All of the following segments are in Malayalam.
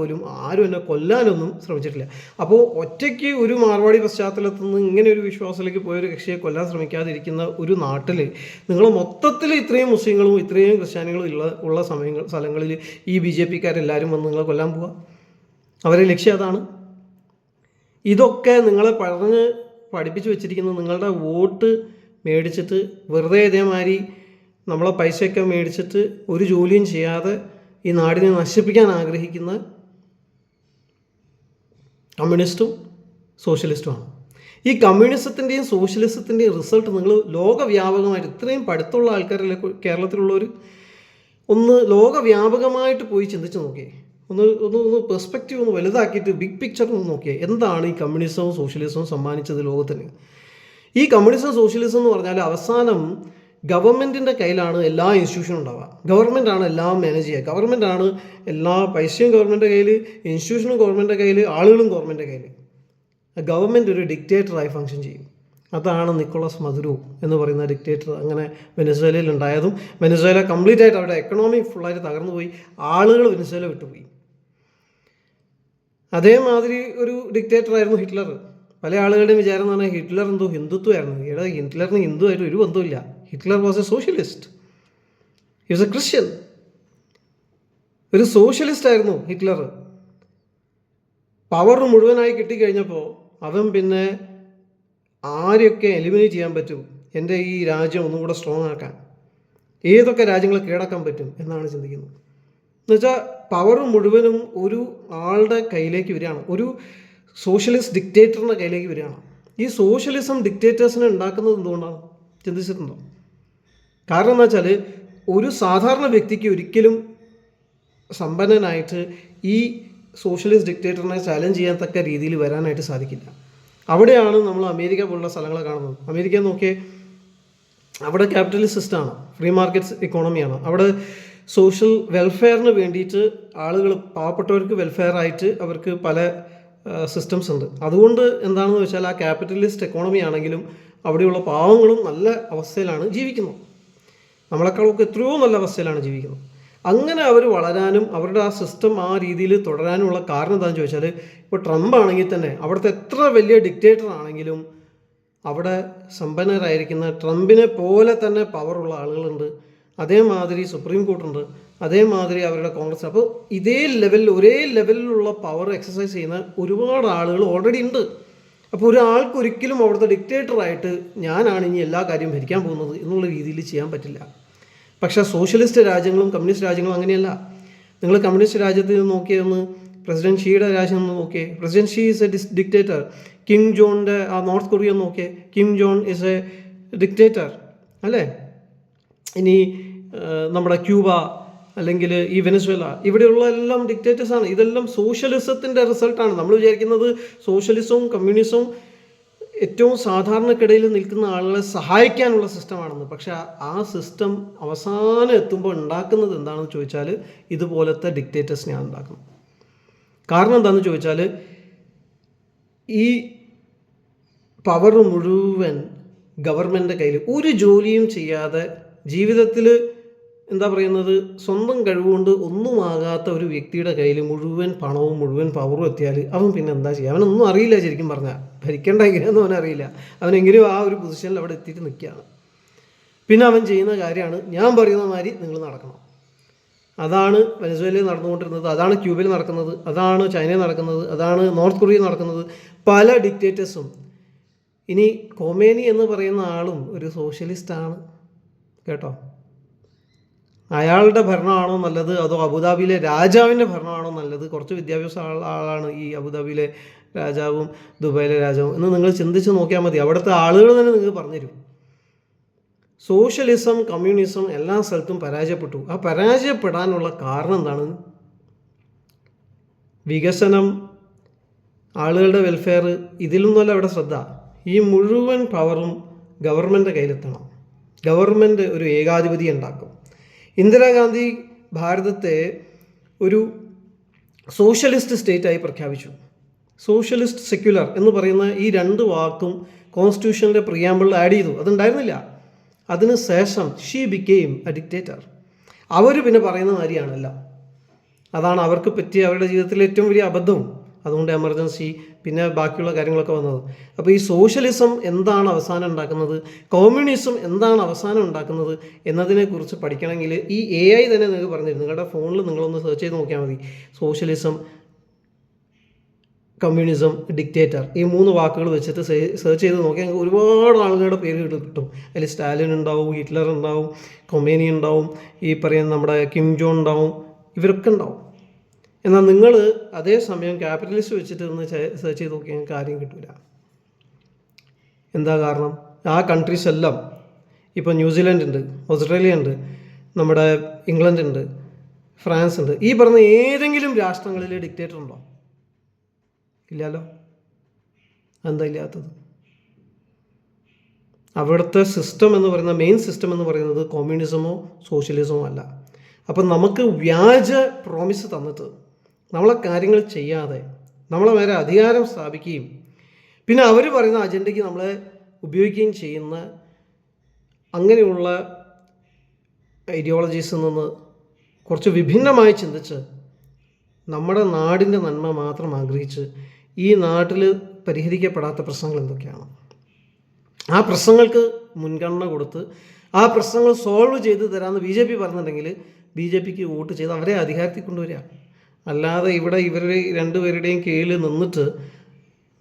പോലും ആരും എന്നെ കൊല്ലാനൊന്നും ശ്രമിച്ചിട്ടില്ല. അപ്പോൾ ഒറ്റയ്ക്ക് ഒരു മാർവാടി പശ്ചാത്തലത്തിൽ നിന്ന് ഇങ്ങനെ ഒരു വിശ്വാസത്തിലേക്ക് പോയ ഒരു കക്ഷിയെ കൊല്ലാൻ ശ്രമിക്കാതിരിക്കുന്ന ഒരു നാട്ടിൽ നിങ്ങൾ മൊത്തത്തിൽ ഇത്രയും മുസ്ലിങ്ങളും ഇത്രയും ക്രിസ്ത്യാനികളും ഉള്ള ഉള്ള സമയങ്ങൾ സ്ഥലങ്ങളിൽ ഈ ബി ജെ പിക്കാരെല്ലാവരും വന്ന് നിങ്ങളെ കൊല്ലാൻ പോവുക അവരെ ലക്ഷ്യം അതാണ്? ഇതൊക്കെ നിങ്ങളെ പറഞ്ഞ് പഠിപ്പിച്ച് വെച്ചിരിക്കുന്നത് നിങ്ങളുടെ വോട്ട് മേടിച്ചിട്ട് വെറുതെ ഇതേമാതിരി നമ്മളെ പൈസയൊക്കെ മേടിച്ചിട്ട് ഒരു ജോലിയും ചെയ്യാതെ ഈ നാടിനെ നശിപ്പിക്കാൻ ആഗ്രഹിക്കുന്ന കമ്മ്യൂണിസ്റ്റും സോഷ്യലിസ്റ്റുമാണ്. ഈ കമ്മ്യൂണിസത്തിന്റെയും സോഷ്യലിസത്തിന്റെയും റിസൾട്ട് നിങ്ങൾ ലോകവ്യാപകമായിട്ട് ഇത്രയും പഠിത്തമുള്ള കേരളത്തിലുള്ള കേരളത്തിലുള്ളവർ ഒന്ന് ലോകവ്യാപകമായിട്ട് പോയി ചിന്തിച്ച് നോക്കിയേ. ഒന്ന് ഒന്ന് ഒന്ന് പെർസ്പെക്റ്റീവ് ഒന്ന് വലുതാക്കിയിട്ട് ബിഗ് പിക്ചർ ഒന്ന് നോക്കിയേ. എന്താണ് ഈ കമ്മ്യൂണിസവും സോഷ്യലിസവും സമ്മാനിച്ചത് ലോകത്തിന്? ഈ കമ്മ്യൂണിസം സോഷ്യലിസം എന്ന് പറഞ്ഞാൽ അവസാനം ഗവൺമെന്റിന്റെ കയ്യിലാണ് എല്ലാ ഇൻസ്റ്റിറ്റ്യൂഷനും ഉണ്ടാവുക. ഗവൺമെന്റ് ആണ് എല്ലാം മാനേജ് ചെയ്യുക. ഗവൺമെന്റ് ആണ് എല്ലാ പൈസയും ഗവൺമെന്റ് കയ്യിൽ ഇൻസ്റ്റിറ്റ്യൂഷനും ഗവൺമെന്റ് കയ്യിൽ ആളുകളും ഗവൺമെന്റ് കയ്യിൽ ഗവൺമെന്റ് ഒരു ഡിക്റ്റേറ്ററായി ഫങ്ഷൻ ചെയ്യും. അതാണ് നിക്കോളസ് മധുരു എന്ന് പറയുന്ന ഡിക്റ്റേറ്റർ അങ്ങനെ വെനസ്വേലയിൽ ഉണ്ടായതും വെനസ്വേല കംപ്ലീറ്റ് ആയിട്ട് അവരുടെ എക്കണോമി ഫുള്ളായിട്ട് തകർന്നു പോയി ആളുകൾ വെനസ്വേല വിട്ടുപോയി. അതേമാതിരി ഒരു ഡിക്റ്റേറ്റർ ആയിരുന്നു ഹിറ്റ്ലർ. പല ആളുകളുടെയും വിചാരം എന്ന് പറഞ്ഞാൽ ഹിറ്റ്ലർ എന്തോ ഹിന്ദുത്വമായിരുന്നു. ഇവിടെ ഹിറ്റ്ലറിന് ഹിന്ദുവായിട്ട് ഒരു ബന്ധവുമില്ല. Hitler was a socialist. He was a Christian ഒരു സോഷ്യലിസ്റ്റ് ആയിരുന്നു ഹിറ്റ്ലർ. പവർ മുഴുവനായി കിട്ടിക്കഴിഞ്ഞപ്പോൾ അവൻ പിന്നെ ആരെയൊക്കെ എലിമിനേറ്റ് ചെയ്യാൻ പറ്റും? എന്റെ ഈ രാജ്യം ഒന്നും കൂടെ സ്ട്രോങ് ആക്കാൻ. ഏതൊക്കെ രാജ്യങ്ങളെ കീഴടക്കാൻ പറ്റും എന്നാണ് ചിന്തിക്കുന്നത്. എന്നുവെച്ചാൽ പവർ മുഴുവനും ഒരു ആളുടെ കയ്യിലേക്ക് വരികയാണ്. ഒരു സോഷ്യലിസ്റ്റ് ഡിക്റ്റേറ്ററിന്റെ കയ്യിലേക്ക് വരികയാണ്. ഈ സോഷ്യലിസം ഡിക്റ്റേറ്റേഴ്സിനെ ഉണ്ടാക്കുന്നത് എന്തുകൊണ്ടാണ്? ചിന്തിച്ചിട്ടുണ്ടോ? കാരണം എന്താ വെച്ചാൽ ഒരു സാധാരണ വ്യക്തിക്ക് ഒരിക്കലും സമ്പന്നനായിട്ട് ഈ സോഷ്യലിസ്റ്റ് ഡിക്റ്റേറ്ററിനെ ചാലഞ്ച് ചെയ്യാൻ തക്ക രീതിയിൽ വരാനായിട്ട് സാധിക്കില്ല. അവിടെയാണ് നമ്മൾ അമേരിക്ക പോലുള്ള സ്ഥലങ്ങളെ കാണുന്നത്. അമേരിക്ക നോക്കിയേ അവിടെ ക്യാപിറ്റലിസ്റ്റ് സിസ്റ്റമാണ് ഫ്രീ മാർക്കറ്റ് ഇക്കോണമിയാണ് അവിടെ സോഷ്യൽ വെൽഫെയറിന് വേണ്ടിയിട്ട് ആളുകൾ പാവപ്പെട്ടവർക്ക് വെൽഫെയർ ആയിട്ട് അവർക്ക് പല സിസ്റ്റംസ് ഉണ്ട്. അതുകൊണ്ട് എന്താണെന്ന് വെച്ചാൽ ആ ക്യാപിറ്റലിസ്റ്റ് എക്കോണമി ആണെങ്കിലും അവിടെയുള്ള പാവങ്ങളും നല്ല അവസ്ഥയിലാണ് ജീവിക്കുന്നത്. നമ്മളെക്കാളൊക്കെ എത്രയോ നല്ല അവസ്ഥയിലാണ് ജീവിക്കുന്നത്. അങ്ങനെ അവർ വളരാനും അവരുടെ ആ സിസ്റ്റം ആ രീതിയിൽ തുടരാനുമുള്ള കാരണം എന്താണെന്ന് ചോദിച്ചാൽ ഇപ്പോൾ ട്രംപ് ആണെങ്കിൽ തന്നെ അവിടുത്തെ എത്ര വലിയ ഡിക്റ്റേറ്റർ ആണെങ്കിലും അവിടെ സമ്പന്നരായിരിക്കുന്ന ട്രംപിനെ പോലെ തന്നെ പവറുള്ള ആളുകളുണ്ട്. അതേമാതിരി സുപ്രീം കോർട്ടുണ്ട് അതേമാതിരി അവരുടെ കോൺഗ്രസ് അപ്പോൾ ഇതേ ലെവലിൽ ഒരേ ലെവലിലുള്ള പവർ എക്സസൈസ് ചെയ്യുന്ന ഒരുപാട് ആളുകൾ ഓൾറെഡി ഉണ്ട്. അപ്പോൾ ഒരാൾക്ക് ഒരിക്കലും അവിടുത്തെ ഡിക്റ്റേറ്ററായിട്ട് ഞാനാണ് ഇനി എല്ലാ കാര്യവും ഭരിക്കാൻ പോകുന്നത് എന്നുള്ള രീതിയിൽ ചെയ്യാൻ പറ്റില്ല. പക്ഷേ സോഷ്യലിസ്റ്റ് രാജ്യങ്ങളും കമ്മ്യൂണിസ്റ്റ് രാജ്യങ്ങളും അങ്ങനെയല്ല. നിങ്ങൾ കമ്മ്യൂണിസ്റ്റ് രാജ്യത്തിൽ നിന്ന് നോക്കിയൊന്ന് പ്രസിഡന്റ് ഷീയുടെ രാജ്യം ഒന്ന് നോക്കിയേ. President Xi is a dis dictator Kim ജോണിന്റെ ആ നോർത്ത് കൊറിയ നോക്കിയേ. Kim Jong is a dictator അല്ലേ? ഇനി നമ്മുടെ ക്യൂബ അല്ലെങ്കിൽ ഈ വെനസ്വേല. ഇവിടെയുള്ള എല്ലാം ഡിക്റ്റേറ്റേഴ്സാണ് ഇതെല്ലാം സോഷ്യലിസത്തിന്റെ റിസൾട്ടാണ് നമ്മൾ വിചാരിക്കുന്നത് സോഷ്യലിസവും കമ്മ്യൂണിസവും ഏറ്റവും സാധാരണക്കിടയിൽ നിൽക്കുന്ന ആളുകളെ സഹായിക്കാനുള്ള സിസ്റ്റമാണെന്ന് പക്ഷെ ആ- സിസ്റ്റം അവസാനം എത്തുമ്പോൾ ഉണ്ടാക്കുന്നത് എന്താണെന്ന് ചോദിച്ചാൽ ഇതുപോലത്തെ ഡിക്റ്റേറ്റേഴ്സിനെയാണ് ഉണ്ടാക്കുന്നത്. കാരണം എന്താണെന്ന് ചോദിച്ചാൽ ഈ പവർ മുഴുവൻ ഗവൺമെന്റിന്റെ കയ്യിൽ ഒരു ജോലിയും ചെയ്യാതെ ജീവിതത്തിൽ എന്താ പറയുന്നത്? സ്വന്തം കഴിവുകൊണ്ട് ഒന്നുമാകാത്ത ഒരു വ്യക്തിയുടെ കയ്യിൽ മുഴുവൻ പണവും മുഴുവൻ പവറും എത്തിയാൽ അവൻ പിന്നെ എന്താ ചെയ്യുക അവനൊന്നും അറിയില്ല ശരിക്കും പറഞ്ഞാൽ ഭരിക്കേണ്ട എങ്ങനെയൊന്നും അവനറിയില്ല അവനെങ്കിലും ആ ഒരു പൊസിഷനിൽ അവിടെ എത്തിയിട്ട് നിൽക്കുകയാണ് പിന്നെ അവൻ ചെയ്യുന്ന കാര്യമാണ് ഞാൻ പറയുന്ന മാതിരി നിങ്ങൾ നടക്കണം. അതാണ് വെനസ്വേലയിൽ നടന്നുകൊണ്ടിരുന്നത് അതാണ് ക്യൂബയിൽ നടക്കുന്നത് അതാണ് ചൈനയിൽ നടക്കുന്നത് അതാണ് നോർത്ത് കൊറിയയിൽ നടക്കുന്നത്. പല ഡിക്റ്റേറ്റേഴ്സും ഇനി കൊമേനി എന്ന് പറയുന്ന ആളും ഒരു സോഷ്യലിസ്റ്റാണ് കേട്ടോ? അയാളുടെ ഭരണമാണോ നല്ലത്? അതോ അബുദാബിയിലെ രാജാവിന്റെ ഭരണമാണോ നല്ലത്? കുറച്ച് വിദ്യാഭ്യാസ ആളാണ് ഈ അബുദാബിയിലെ രാജാവും ദുബായിലെ രാജാവും എന്ന് നിങ്ങൾ ചിന്തിച്ച് നോക്കിയാൽ മതി. അവിടുത്തെ ആളുകൾ തന്നെ നിങ്ങൾക്ക് പറഞ്ഞുതരും. സോഷ്യലിസം കമ്മ്യൂണിസം എല്ലാ സ്ഥലത്തും പരാജയപ്പെട്ടു. ആ പരാജയപ്പെടാനുള്ള കാരണം എന്താണ്? വികസനം ആളുകളുടെ വെൽഫെയർ ഇതിലൊന്നുമല്ല അവിടെ ശ്രദ്ധ. ഈ മുഴുവൻ പവറും ഗവൺമെന്റ് കയ്യിലെത്തണം. ഗവൺമെന്റ് ഒരു ഏകാധിപതി ഉണ്ടാക്കും. ഇന്ദിരാഗാന്ധി ഭാരതത്തെ ഒരു സോഷ്യലിസ്റ്റ് സ്റ്റേറ്റായി പ്രഖ്യാപിച്ചു. സോഷ്യലിസ്റ്റ് സെക്യുലർ എന്ന് പറയുന്ന ഈ രണ്ട് വാക്കും കോൺസ്റ്റിറ്റ്യൂഷന്റെ പ്രിയാമ്പിളിൽ ആഡ് ചെയ്തു. അതുണ്ടായിരുന്നില്ല. അതിന് ശേഷം ഷീ ബിക്കെയും എ ഡിക്റ്റേറ്റർ. അവർ പിന്നെ പറയുന്ന കാര്യമാണല്ല അതാണ് അവർക്ക് പറ്റിയ അവരുടെ ജീവിതത്തിലെ ഏറ്റവും വലിയ അബദ്ധവും. അതുകൊണ്ട് എമർജൻസി പിന്നെ ബാക്കിയുള്ള കാര്യങ്ങളൊക്കെ വന്നത്. അപ്പോൾ ഈ സോഷ്യലിസം എന്താണ് അവസാനം ഉണ്ടാക്കുന്നത്? കമ്മ്യൂണിസം എന്താണ് അവസാനം ഉണ്ടാക്കുന്നത്? എന്നതിനെക്കുറിച്ച് പഠിക്കണമെങ്കിൽ ഈ എ ഐ തന്നെ നിങ്ങൾക്ക് പറഞ്ഞിരുന്നു. നിങ്ങളുടെ ഫോണിൽ നിങ്ങളൊന്ന് സെർച്ച് ചെയ്ത് നോക്കിയാൽ മതി. സോഷ്യലിസം കമ്മ്യൂണിസം ഡിക്റ്റേറ്റർ ഈ മൂന്ന് വാക്കുകൾ വെച്ചിട്ട് സെർച്ച് ചെയ്ത് നോക്കിയാൽ നിങ്ങൾക്ക് ഒരുപാട് ആളുകളുടെ പേര് കിട്ടും. അതിൽ സ്റ്റാലിൻ ഉണ്ടാവും ഹിറ്റ്ലർ ഉണ്ടാവും കൊമേനി ഉണ്ടാവും ഈ പറയുന്ന നമ്മുടെ കിം ജോൺ ഉണ്ടാവും ഇവരൊക്കെ ഉണ്ടാവും. എന്നാൽ നിങ്ങൾ അതേസമയം ക്യാപിറ്റലിസ്റ്റ് വെച്ചിട്ട് ഒന്ന് സെർച്ച് ചെയ്ത് നോക്കിയാൽ കാര്യം കിട്ടില്ല എന്താ കാരണം? ആ കൺട്രീസ് എല്ലാം ഇപ്പോൾ ന്യൂസിലൻഡ് ഉണ്ട് ഓസ്ട്രേലിയ ഉണ്ട് നമ്മുടെ ഇംഗ്ലണ്ട് ഉണ്ട് ഫ്രാൻസ് ഉണ്ട്. ഈ പറഞ്ഞ ഏതെങ്കിലും രാഷ്ട്രങ്ങളിൽ ഡിക്റ്റേറ്റർ ഉണ്ടോ? ഇല്ലല്ലോ എന്താ ഇല്ലാത്തത്? അവിടുത്തെ സിസ്റ്റം എന്ന് പറയുന്ന മെയിൻ സിസ്റ്റം എന്ന് പറയുന്നത് കമ്മ്യൂണിസമോ സോഷ്യലിസമോ അല്ല. അപ്പം നമുക്ക് വ്യാജ പ്രോമിസ് തന്നിട്ട് നമ്മളെ കാര്യങ്ങൾ ചെയ്യാതെ നമ്മളെ മേലെ അധികാരം സ്ഥാപിക്കുകയും പിന്നെ അവർ പറയുന്ന അജണ്ടയ്ക്ക് നമ്മൾ ഉപയോഗിക്കുകയും ചെയ്യുന്ന അങ്ങനെയുള്ള ഐഡിയോളജീസിൽ നിന്ന് കുറച്ച് വിഭിന്നമായി ചിന്തിച്ച് നമ്മുടെ നാടിന്റെ നന്മ മാത്രം ആഗ്രഹിച്ച് ഈ നാട്ടിൽ പരിഹരിക്കപ്പെടാത്ത പ്രശ്നങ്ങൾ എന്തൊക്കെയാണ്? ആ പ്രശ്നങ്ങൾക്ക് മുൻഗണന കൊടുത്ത് ആ പ്രശ്നങ്ങൾ സോൾവ് ചെയ്ത് തരാമെന്ന് ബി ജെ പി പറഞ്ഞിട്ടുണ്ടെങ്കിൽ ബി ജെ പിക്ക് വോട്ട് ചെയ്ത് അവരെ അധികാരത്തിൽ കൊണ്ടുവരിക. അല്ലാതെ ഇവിടെ ഇവർ രണ്ടുപേരുടെയും കീഴിൽ നിന്നിട്ട്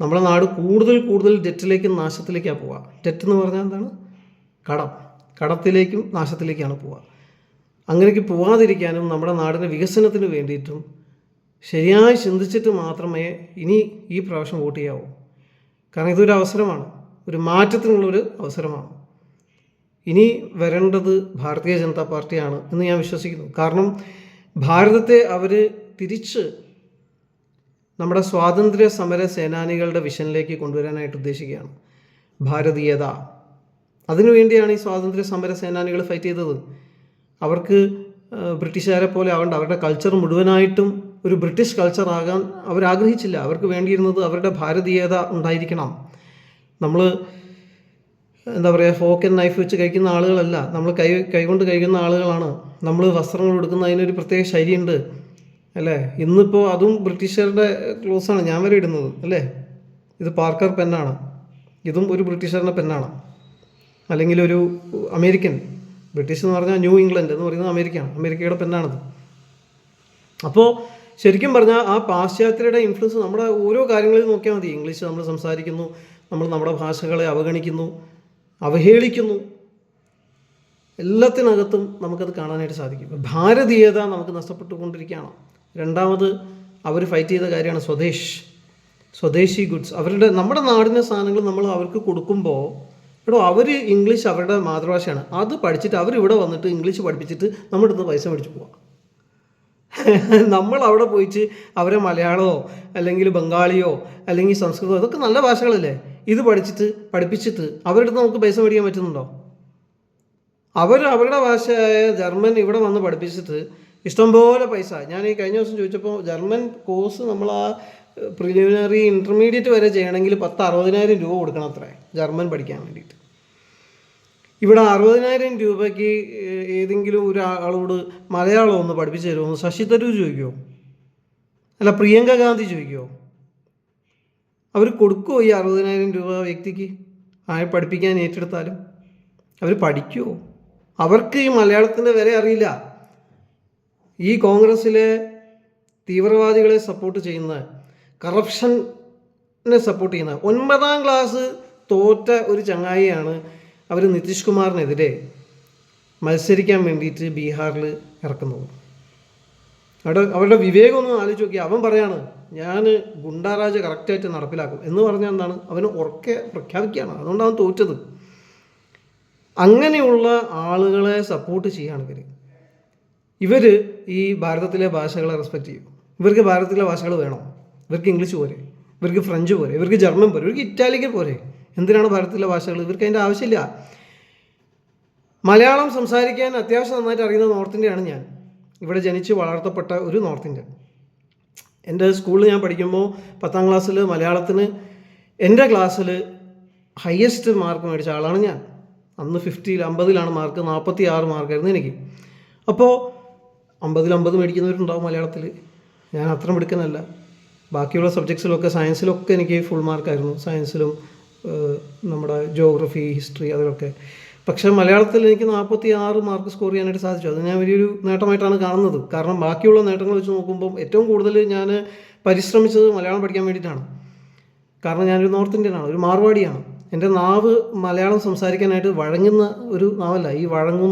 നമ്മുടെ നാട് കൂടുതൽ കൂടുതൽ ഡെറ്റിലേക്കും നാശത്തിലേക്കാണ് പോവുക. ഡെറ്റ് എന്ന് പറഞ്ഞാൽ എന്താണ്? കടം. കടത്തിലേക്കും നാശത്തിലേക്കാണ് പോവുക. അങ്ങനെയൊക്കെ പോവാതിരിക്കാനും നമ്മുടെ നാടിന്റെ വികസനത്തിന് വേണ്ടിയിട്ടും ശരിയായി ചിന്തിച്ചിട്ട് മാത്രമേ ഇനി ഈ പ്രാവശ്യം വോട്ട് ചെയ്യാവൂ. കാരണം ഇതൊരു അവസരമാണ്. ഒരു മാറ്റത്തിനുള്ളൊരു അവസരമാണ്. ഇനി വരേണ്ടത് ഭാരതീയ ജനതാ പാർട്ടിയാണ് എന്ന് ഞാൻ വിശ്വസിക്കുന്നു. കാരണം ഭാരതത്തെ അവർ തിരിച്ച് നമ്മുടെ സ്വാതന്ത്ര്യ സമര സേനാനികളുടെ വിഷനിലേക്ക് കൊണ്ടുവരാനായിട്ട് ഉദ്ദേശിക്കുകയാണ്. ഭാരതീയത. അതിനുവേണ്ടിയാണ് ഈ സ്വാതന്ത്ര്യ സമര സേനാനികൾ ഫൈറ്റ് ചെയ്തത്. അവർക്ക് ബ്രിട്ടീഷുകാരെ പോലെ ആവേണ്ട. അവരുടെ കൾച്ചർ മുഴുവനായിട്ടും ഒരു ബ്രിട്ടീഷ് കൾച്ചർ ആകാൻ അവരാഗ്രഹിച്ചില്ല. അവർക്ക് വേണ്ടിയിരുന്നത് അവരുടെ ഭാരതീയത ഉണ്ടായിരിക്കണം. നമ്മൾ എന്താ പറയുക ഫോക്ക് ആൻഡ് നൈഫ് വെച്ച് കഴിക്കുന്ന ആളുകളല്ല. നമ്മൾ കൈ കൈകൊണ്ട് കഴിക്കുന്ന ആളുകളാണ്. നമ്മൾ വസ്ത്രങ്ങൾ എടുക്കുന്ന അതിനൊരു പ്രത്യേക ശൈലിയുണ്ട്. അല്ലേ? ഇന്നിപ്പോൾ അതും ബ്രിട്ടീഷുകാരുടെ ക്ലോസാണ് ഞാൻ വരെ ഇടുന്നത് അല്ലേ? ഇത് പാർക്കർ പെന്നാണ് ഇതും ഒരു ബ്രിട്ടീഷുകാരുടെ പെന്നാണ് അല്ലെങ്കിൽ ഒരു അമേരിക്കൻ. ബ്രിട്ടീഷ് എന്ന് പറഞ്ഞാൽ ന്യൂ ഇംഗ്ലണ്ട് എന്ന് പറയുന്നത് അമേരിക്കയാണ്. അമേരിക്കയുടെ പെന്നാണത് അപ്പോൾ ശരിക്കും പറഞ്ഞാൽ ആ പാശ്ചാത്യരുടെ ഇൻഫ്ലുവൻസ് നമ്മുടെ ഓരോ കാര്യങ്ങളിൽ നോക്കിയാൽ മതി. ഇംഗ്ലീഷ് നമ്മൾ സംസാരിക്കുന്നു നമ്മൾ നമ്മുടെ ഭാഷകളെ അവഗണിക്കുന്നു അവഹേളിക്കുന്നു. എല്ലാത്തിനകത്തും നമുക്കത് കാണാനായിട്ട് സാധിക്കും. ഭാരതീയത നമുക്ക് നഷ്ടപ്പെട്ടുകൊണ്ടിരിക്കുകയാണ്. രണ്ടാമത് അവർ ഫൈറ്റ് ചെയ്ത കാര്യമാണ് സ്വദേശ്. സ്വദേശി ഗുഡ്സ് അവരുടെ നമ്മുടെ നാടിന്റെ സാധനങ്ങൾ നമ്മൾ അവർക്ക് കൊടുക്കുമ്പോൾ എടോ അവർ ഇംഗ്ലീഷ് അവരുടെ മാതൃഭാഷയാണ്. അത് പഠിച്ചിട്ട് അവർ വന്നിട്ട് ഇംഗ്ലീഷ് പഠിപ്പിച്ചിട്ട് നമ്മുടെ അടുത്ത് പൈസ മേടിച്ച് പോവാം. നമ്മൾ അവിടെ പോയിച്ച് അവരെ മലയാളമോ അല്ലെങ്കിൽ ബംഗാളിയോ അല്ലെങ്കിൽ സംസ്കൃതമോ ഇതൊക്കെ നല്ല ഭാഷകളല്ലേ? ഇത് പഠിച്ചിട്ട് പഠിപ്പിച്ചിട്ട് അവരുടെ അടുത്ത് നമുക്ക് പൈസ മേടിക്കാൻ പറ്റുന്നുണ്ടോ? അവർ അവരുടെ ഭാഷയായ ജർമ്മൻ ഇവിടെ വന്ന് പഠിപ്പിച്ചിട്ട് ഇഷ്ടംപോലെ പൈസ. ഞാൻ ഈ കഴിഞ്ഞ ദിവസം ചോദിച്ചപ്പോൾ ജർമ്മൻ കോഴ്സ് നമ്മൾ ആ പ്രിലിമിനറി ഇന്റർമീഡിയറ്റ് വരെ ചെയ്യണമെങ്കിൽ പത്ത് അറുപതിനായിരം രൂപ കൊടുക്കണം അത്രേ ജർമ്മൻ പഠിക്കാൻ വേണ്ടിയിട്ട്. ഇവിടെ അറുപതിനായിരം രൂപയ്ക്ക് ഏതെങ്കിലും ഒരാളോട് മലയാളം ഒന്ന് പഠിപ്പിച്ചു തരുമോ? ശശി തരൂർ ചോദിക്കുമോ അല്ല പ്രിയങ്ക ഗാന്ധി ചോദിക്കുമോ അവർ കൊടുക്കുമോ ഈ അറുപതിനായിരം രൂപ വ്യക്തിക്ക്? ആരെ പഠിപ്പിക്കാൻ ഏറ്റെടുത്താലും? അവർ പഠിക്കുമോ അവർക്ക് ഈ മലയാളത്തിന്റെ വില അറിയില്ല. ഈ കോൺഗ്രസ്സിലെ തീവ്രവാദികളെ സപ്പോർട്ട് ചെയ്യുന്ന കറപ്ഷനെ സപ്പോർട്ട് ചെയ്യുന്ന ഒൻപതാം ക്ലാസ് തോറ്റ ഒരു ചങ്ങായിയാണ് അവർ നിതീഷ് കുമാറിനെതിരെ മത്സരിക്കാൻ വേണ്ടിയിട്ട് ബീഹാറിൽ ഇറക്കുന്നത്. അവിടെ അവരുടെ വിവേകം ഒന്ന് ആലോചിച്ച് നോക്കി അവൻ പറയാണ് ഞാൻ ഗുണ്ടാരാജ് കറക്റ്റായിട്ട് നടപ്പിലാക്കും. എന്ന് പറഞ്ഞാൽ എന്താണ്? അവന് ഉറക്കെ പ്രഖ്യാപിക്കുകയാണ്. അതുകൊണ്ടാണ് തോറ്റത്. അങ്ങനെയുള്ള ആളുകളെ സപ്പോർട്ട് ചെയ്യുകയാണ് ഇവർ ഇവർ ഈ ഭാരതത്തിലെ ഭാഷകളെ റെസ്പെക്ട് ചെയ്യും. ഇവർക്ക് ഭാരതത്തിലെ ഭാഷകൾ വേണം. ഇവർക്ക് ഇംഗ്ലീഷ് പോരെ. ഇവർക്ക് ഫ്രഞ്ച് പോരെ. ഇവർക്ക് ജർമ്മൻ പോരെ. ഇവർക്ക് ഇറ്റാലിക്കൻ പോരെ. എന്തിനാണ് ഭാരതത്തിലെ ഭാഷകൾ ഇവർക്ക് അതിന്റെ ആവശ്യമില്ല. മലയാളം സംസാരിക്കാൻ അത്യാവശ്യം നന്നായിട്ട് അറിയുന്ന നോർത്ത് ഇന്ത്യയാണ് ഞാൻ. ഇവിടെ ജനിച്ച് വളർത്തപ്പെട്ട ഒരു നോർത്ത് ഇന്ത്യൻ എന്റെ സ്കൂളിൽ ഞാൻ പഠിക്കുമ്പോൾ പത്താം ക്ലാസ്സിൽ മലയാളത്തിന് എന്റെ ക്ലാസ്സിൽ ഹയസ്റ്റ് മാർക്ക് മേടിച്ച ആളാണ് ഞാൻ. അന്ന് ഫിഫ്റ്റിയിൽ അമ്പതിലാണ് മാർക്ക് നാൽപ്പത്തി ആറ് മാർക്കായിരുന്നു എനിക്ക്. അപ്പോൾ അമ്പതിൽ അമ്പത് മേടിക്കുന്നവരുണ്ടാവും മലയാളത്തിൽ ഞാൻ അത്ര മിടുക്കനല്ല. ബാക്കിയുള്ള സബ്ജക്ട്സിലൊക്കെ സയൻസിലൊക്കെ എനിക്ക് ഫുൾ മാർക്കായിരുന്നു സയൻസിലും നമ്മുടെ ജോഗ്രഫി ഹിസ്റ്ററി അതിലൊക്കെ. പക്ഷേ മലയാളത്തിൽ എനിക്ക് നാൽപ്പത്തി ആറ് മാർക്ക് സ്കോർ ചെയ്യാനായിട്ട് സാധിച്ചു. അത് ഞാൻ വലിയൊരു നേട്ടമായിട്ടാണ് കാണുന്നത്. കാരണം ബാക്കിയുള്ള നേട്ടങ്ങൾ വെച്ച് നോക്കുമ്പോൾ ഏറ്റവും കൂടുതൽ ഞാൻ പരിശ്രമിച്ചത് മലയാളം പഠിക്കാൻ വേണ്ടിയിട്ടാണ്. കാരണം ഞാനൊരു നോർത്ത് ഇന്ത്യനാണ് ഒരു മാർവാടിയാണ്. എന്റെ നാവ് മലയാളം സംസാരിക്കാനായിട്ട് വഴങ്ങുന്ന ഒരു നാവല്ല. ഈ വഴങ്ങുന്ന